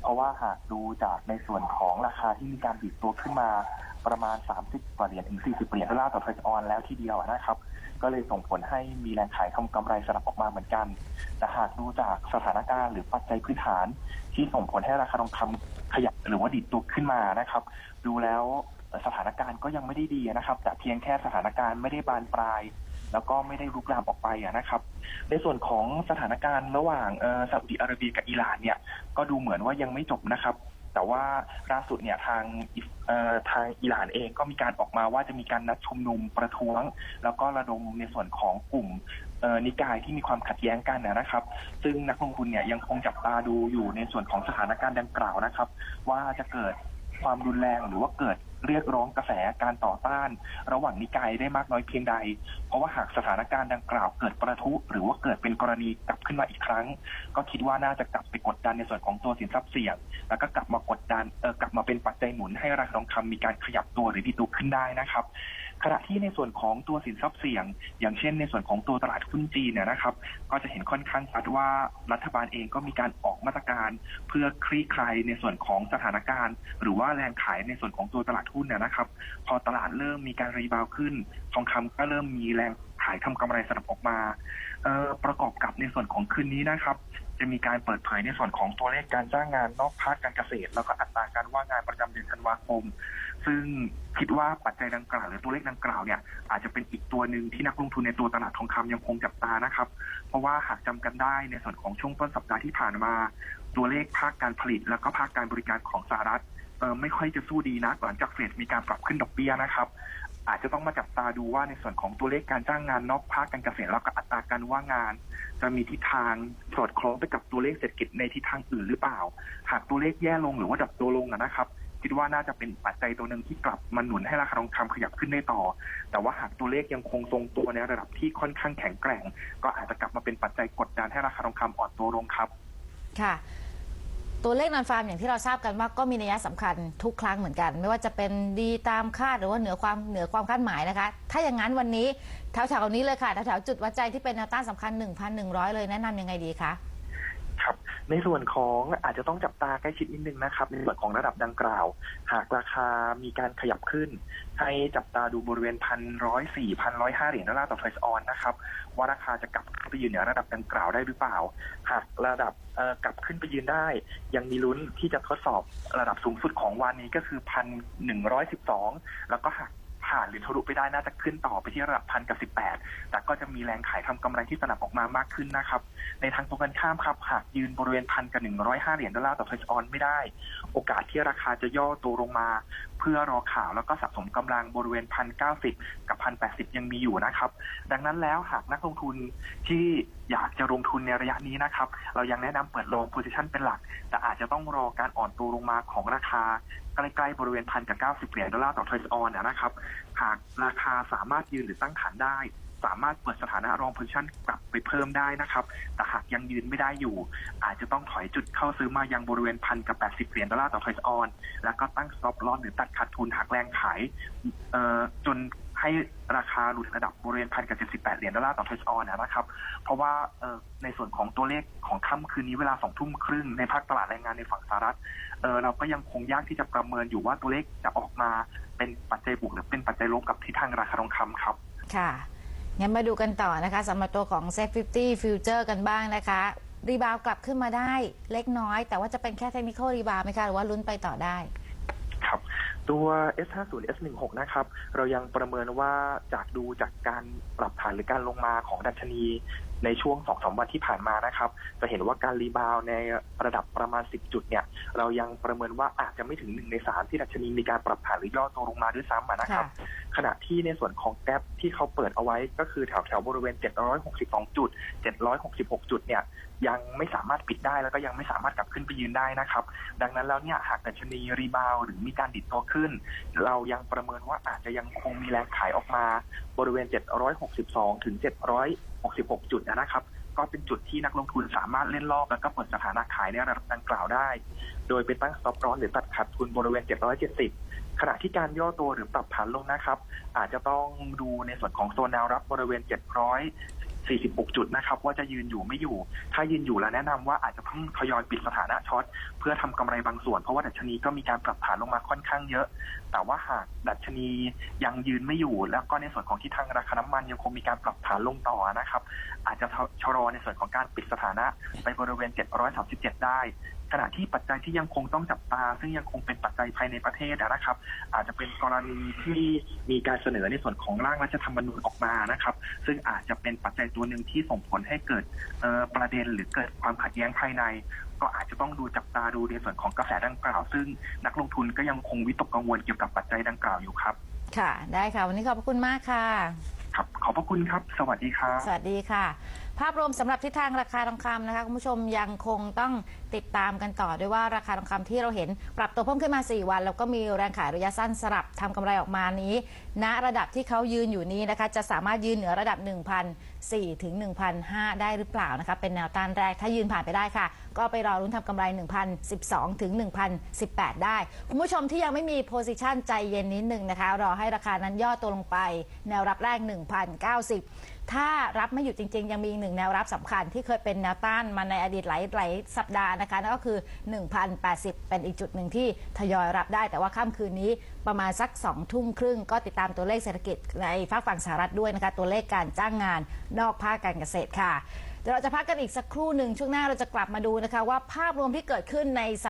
เพราะว่าหากดูจากในส่วนของราคาที่มีการดิดตัวขึ้นมาประมาณ 30กว่าเหรียญถึง 40 เหรียญดอลลาร์ต่อทรัลออนแล้วทีเดียวนะครับ ก็เลยส่งผลให้มีแรงขายทำกำไรสลับออกมาเหมือนกัน แต่หากดูจากสถานการณ์หรือปัจจัยพื้นฐาน ที่ส่งผลให้ราคาทองคำขยับหรือว่าดิดตัวขึ้นมานะครับ ดูแล้วสถานการณ์ก็ยังไม่ได้ดีนะครับ แต่เพียงแค่สถานการณ์ไม่ได้บานปลาย แล้วก็ไม่ได้ลุกลามออกไปนะครับ ในส่วนของสถานการณ์ระหว่างซาอุดิอาระเบียกับอิหร่านเนี่ยก็ดูเหมือนว่ายังไม่จบนะครับ แต่ว่าล่าสุดเนี่ยทางอิเอ่อทางอิหร่านเองก็มีการออกมาว่าจะมีการนัดชุมนุมประท้วง แล้วก็ระดมในส่วนของกลุ่มนิกายที่มีความขัดแย้งกันนะครับ ซึ่งนักลงทุนเนี่ยยังคงจับตาดูอยู่ในส่วนของสถานการณ์ดังกล่าวนะครับ ว่าจะเกิด ความรุนแรงหรือว่าเกิดเรียกร้องกระแสการต่อต้าน ระหว่างนิกายได้มากน้อยเพียงใด เพราะว่าหากสถานการณ์ดังกล่าวเกิดประทุ หรือว่าเกิดเป็นกรณีกลับขึ้นมาอีกครั้ง ก็คิดว่าน่าจะกลับไปกดดันในส่วนของตัวสินทรัพย์เสี่ยง แล้วก็กลับมากดดันเออกลับมาเป็นปัจจัยหนุนให้ราคาทองคำมีการขยับตัวหรือดีตัวขึ้นได้นะครับ ขณะที่ในส่วนของตัวสินทรัพย์เสี่ยง อย่างเช่น ในส่วนของตัวตลาดหุ้นจีนเนี่ยนะครับ ก็จะเห็นค่อนข้างชัดว่ารัฐบาลเองก็มีการออกมาตรการ เพื่อคลี่คลายในส่วนของสถานการณ์ หรือว่าแรงขายในส่วนของตัวตลาดหุ้นเนี่ยนะครับ พอตลาดเริ่มมีการรีบาวขึ้น ทองคำก็เริ่มมีแรงขายทำกำไรสลับออกมาประกอบกับในส่วนของคืนนี้นะครับ จะมีการเปิดเผยในส่วนของตัวเลขการจ้างงานนอกภาคการเกษตร แล้วก็อัตราการว่างงานประจำเดือนธันวาคม ซึ่งคิดว่าปัจจัยดังกล่าวหรือตัวเลขดังกล่าวเนี่ยอาจจะเป็นอีกตัวหนึ่งที่นักลงทุนในตัวตลาดทองคำยังคงจับตานะครับ เพราะว่าหากจำกันได้ในส่วนของช่วงต้นสัปดาห์ที่ผ่านมา ตัวเลขภาคการผลิต แล้วก็ภาคการบริการของสหรัฐไม่ค่อยจะสู้ดีนะหลังจากเฟดมีการปรับขึ้นดอกเบี้ยนะครับ อาจจะต้องมาจับตาดูว่าในส่วนของตัวเลขการจ้างงานนอกภาคการเกษตรแล้วก็อัตราการว่างงาน จะมีทิศทางสอดคล้องไปกับตัวเลขเศรษฐกิจในทิศทางอื่นหรือเปล่า หากตัวเลขแย่ลงหรือว่าดับตัวลงนะครับ คิดว่าน่าจะเป็นปัจจัยตัวหนึ่งที่กลับมาหนุนให้ราคาทองคำขยับขึ้นได้ต่อ แต่ว่าหากตัวเลขยังคงทรงตัวในระดับที่ค่อนข้างแข็งแกร่ง ก็อาจจะกลับมาเป็นปัจจัยกดดันให้ราคาทองคำอ่อนตัวลงครับ ค่ะตัวเลขนอนฟาร์มอย่างที่เราทราบกันว่าก็มีนัยสำคัญทุกครั้งเหมือนกัน ไม่ว่าจะเป็นดีตามคาดหรือว่าเหนือความเหนือความคาดหมายนะคะ ถ้าอย่างนั้นวันนี้แถวๆนี้เลยค่ะแถวๆจุดวัดใจที่เป็นแนวต้านสำคัญ 1,100 เลยแนะนำยังไงดีคะ ในส่วนของอาจจะต้องจับตาใกล้ชิดนิดนึงนะครับ ในส่วนของระดับดังกล่าว หากราคามีการขยับขึ้น ให้จับตาดูบริเวณพันร้อยสี่พันร้อยห้าเหรียญดอลลาร์ต่อไฟซ์ออนนะครับ ว่าราคาจะกลับไปยืนเหนือระดับดังกล่าวได้หรือเปล่า หากระดับกลับขึ้นไปยืนได้ ยังมีลุ้นที่จะทดสอบระดับสูงสุดของวันนี้ก็คือพันหนึ่งร้อยสิบสองแล้วก็หาก หรือทะลุไปได้น่าจะขึ้นต่อไปที่ระดับพันกับสิบแปดแต่ก็จะมีแรงขายทำกำไรที่สนับออกมามากขึ้นนะครับ ในทางตรงกันข้ามครับหากยืนบริเวณพันกับหนึ่งร้อยห้าเหรียญดอลลาร์ต่อเทชออนไม่ได้ โอกาสที่ราคาจะย่อตัวลงมา เพื่อรอข่าวแล้วก็สะสมกำลังบริเวณพันเก้าสิบกับพันแปดสิบยังมีอยู่นะครับ ดังนั้นแล้วหากนักลงทุนที่ อยากจะลงทุนในระยะนี้นะครับ เรายังแนะนำเปิดลง position เป็นหลัก แต่อาจจะต้องรอการอ่อนตัวลงมาของราคาใกล้ๆบริเวณพันกับเก้าสิบเหรียญดอลลาร์ต่อเทรออนนะครับ หากราคาสามารถยืนหรือตั้งฐานได้ สามารถเปิดสถานะรอง position กลับไปเพิ่มได้นะครับ แต่หากยังยืนไม่ได้อยู่ อาจจะต้องถอยจุดเข้าซื้อมายังบริเวณพันกับแปดสิบเหรียญดอลลาร์ต่อไทรออนแล้วก็ตั้ง stop loss หรือตัดขาดทุนหากแรงขายจน ให้ราคาหลุดระดับบริเวณพันกับเจ็ดสิบแปดเหรียญดอลลาร์ต่อไทรออนนะครับ เพราะว่าในส่วนของตัวเลขของค่ำคืนนี้เวลาสองทุ่มครึ่งในภาคตลาดแรงงานในฝั่งสหรัฐเราก็ยังคงยากที่จะประเมินอยู่ว่าตัวเลขจะออกมาเป็นปัจจัยบวกหรือเป็นปัจจัยลบกับทิศทางราคาทองคำครับ ค่ะงั้นมาดูกันต่อนะคะสำหรับตัวของ s e t 50 Future กันบ้างนะคะ รีบาวกลับขึ้นมาได้เล็กน้อย แต่ว่าจะเป็นแค่เทคนิคอลรีบาวไหมคะ หรือว่าลุ้นไปต่อได้ ตัว S50 S16 นะครับ เรายังประเมินว่าจากดูจากการปรับฐานหรือการลงมาของดัชนีในช่วง2-3วันที่ผ่านมานะครับ จะเห็นว่าการรีบาวด์ในระดับประมาณ 10 จุดเนี่ย เรายังประเมินว่าอาจจะไม่ถึง1ใน3ที่ดัชนีมีการปรับฐานหรือย่อตัวลงมาด้วยซ้ำอะนะครับ ขณะที่ในส่วนของแกลที่เขาเปิดเอาไว้ก็คือแถวแถวๆบริเวณ 762 จุด 766 จุดเนี่ยยังไม่สามารถปิดได้แล้วก็ยังไม่สามารถกลับขึ้นไปยืนได้นะครับ ดังนั้นแล้วเนี่ยหากดัชนีรีบาวด์หรือมีการดิดตัวขึ้น เรายังประเมินว่าอาจจะยังคงมีแรงขายออกมา บริเวณ 762 ถึง66 จุดนะครับ ก็เป็นจุดที่นักลงทุนสามารถเล่นรอบแล้วก็เปิดสถานะขายในระดับดังกล่าวได้ โดยเป็นตั้ง stop loss หรือตัดขาดทุนบริเวณ 770 ขณะที่การย่อตัวหรือปรับฐานลงนะครับ อาจจะต้องดูในส่วนของโซนแนวรับบริเวณ 700 46 จุดนะครับว่าจะยืนอยู่ไม่อยู่ ถ้ายืนอยู่แล้วแนะนำว่าอาจจะต้องทยอยปิดสถานะช็อตเพื่อทำกำไรบางส่วน เพราะว่าดัชนีก็มีการปรับฐานลงมาค่อนข้างเยอะแต่ว่าหากดัชนียังยืนไม่อยู่ แล้วก็ในส่วนของที่ทางราคาน้ำมันยังคงมีการปรับฐานลงต่อนะครับ อาจจะชะลอในส่วนของการปิดสถานะไปบริเวณ 737 ได้ ขณะที่ปัจจัยที่ยังคงต้องจับตา ซึ่งยังคงเป็นปัจจัยภายในประเทศนะครับ อาจจะเป็นกรณีที่มีการเสนอในส่วนของร่างรัฐธรรมนูญออกมานะครับ ซึ่งอาจจะเป็นปัจจัยตัวหนึ่งที่ส่งผลให้เกิดประเด็นหรือเกิดความขัดแย้งภายใน ก็อาจจะต้องดูจับตาดูในส่วนของกระแสดังกล่าว ซึ่งนักลงทุนก็ยังคงวิตกกังวลเกี่ยวกับปัจจัยดังกล่าวอยู่ครับ ค่ะ ได้ค่ะ วันนี้ขอบพระคุณมากค่ะ ครับ ขอบพระคุณครับ สวัสดีครับ สวัสดีค่ะ ภาพรวมสำหรับทิศทางราคาทองคำนะคะคุณผู้ชมยังคงต้องติดตามกันต่อด้วยว่าราคาทองคำที่เราเห็นปรับตัวเพิ่มขึ้นมา 4 วัน แล้วก็มีแรงขายระยะสั้นสลับทำกำไรออกมานี้ ณระดับที่เขายืนอยู่นี้นะคะ จะสามารถยืนเหนือระดับ 1,004ถึง1,005 ได้หรือเปล่านะคะเป็นแนวต้านแรกถ้ายืนผ่านไปได้ค่ะ ก็ไปรอรุ้นทำกำไร 1,012ถึง1,018 ได้ คุณผู้ชมที่ยังไม่มีโพซิชันใจเย็นนิดนึงนะคะรอให้ราคานั้นย่อตัวลงไป แนวรับแรก1,090 ถ้ารับไม่อยู่จริง ๆ ยังมีอีกหนึ่งแนวรับสำคัญที่เคยเป็นแนวต้านมาในอดีตหลายหลายสัปดาห์นะคะนั่นก็คือ 1,080 เป็นอีกจุดหนึ่งที่ทยอยรับได้ แต่ว่าค่ำคืนนี้ประมาณสัก2ทุ่มครึ่ง ก็ติดตามตัวเลขเศรษฐกิจในภาคฝั่งสหรัฐด้วยนะคะ ตัวเลขการจ้างงานนอกภาคการเกษตรค่ะเดี๋ยวเราจะพักกันอีกสักครู่หนึ่งช่วงหน้าเราจะกลับมาดูนะคะว่าภาพรวมที่เกิดขึ้นใน